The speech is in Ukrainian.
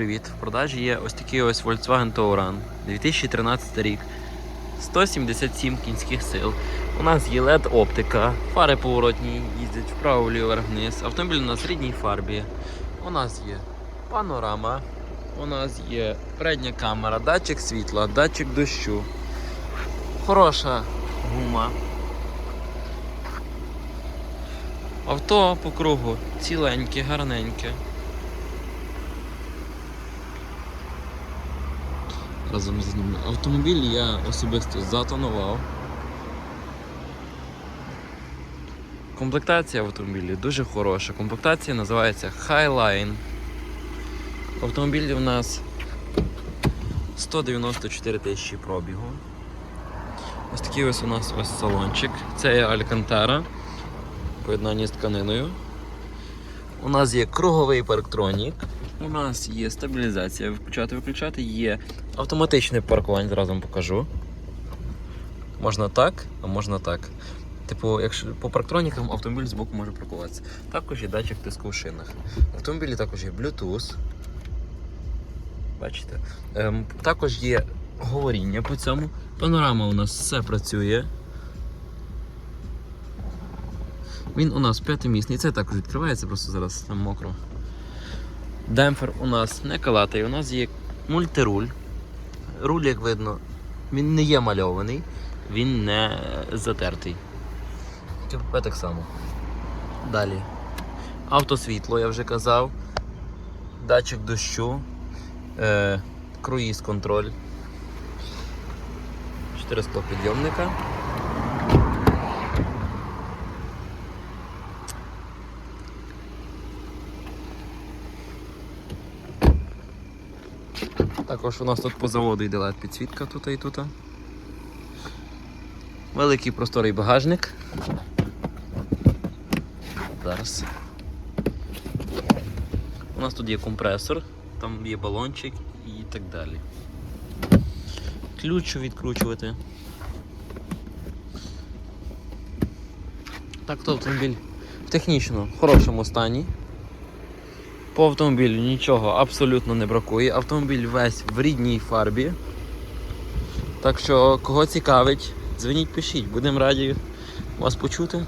Привіт! В продажі є ось такий ось Volkswagen Touran 2013 рік. 177 кінських сил. У нас є LED оптика, фари поворотні, їздять вправо, вліво, вниз. Автомобіль у нас рідній фарбі. У нас є панорама, у нас є передня камера, датчик світла, датчик дощу. Хороша гума. Авто по кругу ціленьке, гарненьке. Разом з ними. Автомобіль я особисто затонував. Комплектація в автомобілі дуже хороша. Комплектація називається Highline. В автомобілі в нас 194 тисячі пробігу. Ось такий ось у нас ось салончик. Це є Алькантара. Поєднання з тканиною. У нас є круговий парктронік. У нас є стабілізація, включати, виключати, є автоматичне паркування, зразу вам покажу. Можна так, а можна так. Типу, якщо по парктронікам автомобіль з боку може паркуватися. Також є датчик тиску в шинах. В автомобілі також є Bluetooth. Бачите? Ем, також є говоріння по цьому. Панорама у нас все працює. Він у нас п'ятимісний, це також відкривається, просто зараз там мокро. Демпфер у нас не калатий, у нас є мультируль. Руль, як видно, він не є мальований, він не затертий. КПП так само. Далі. Автосвітло, я вже казав. Датчик дощу, е, круїз контроль. 4 підйомника. Також у нас тут по заводу йде LED підсвітка тут і тут. Великий просторий багажник. Зараз. У нас тут є компресор, там є балончик і так далі. Ключ відкручувати. Так, то автомобіль в технічно хорошому стані. По автомобілю нічого абсолютно не бракує. Автомобіль весь в рідній фарбі. Так що, кого цікавить, дзвоніть, пишіть, будемо раді вас почути.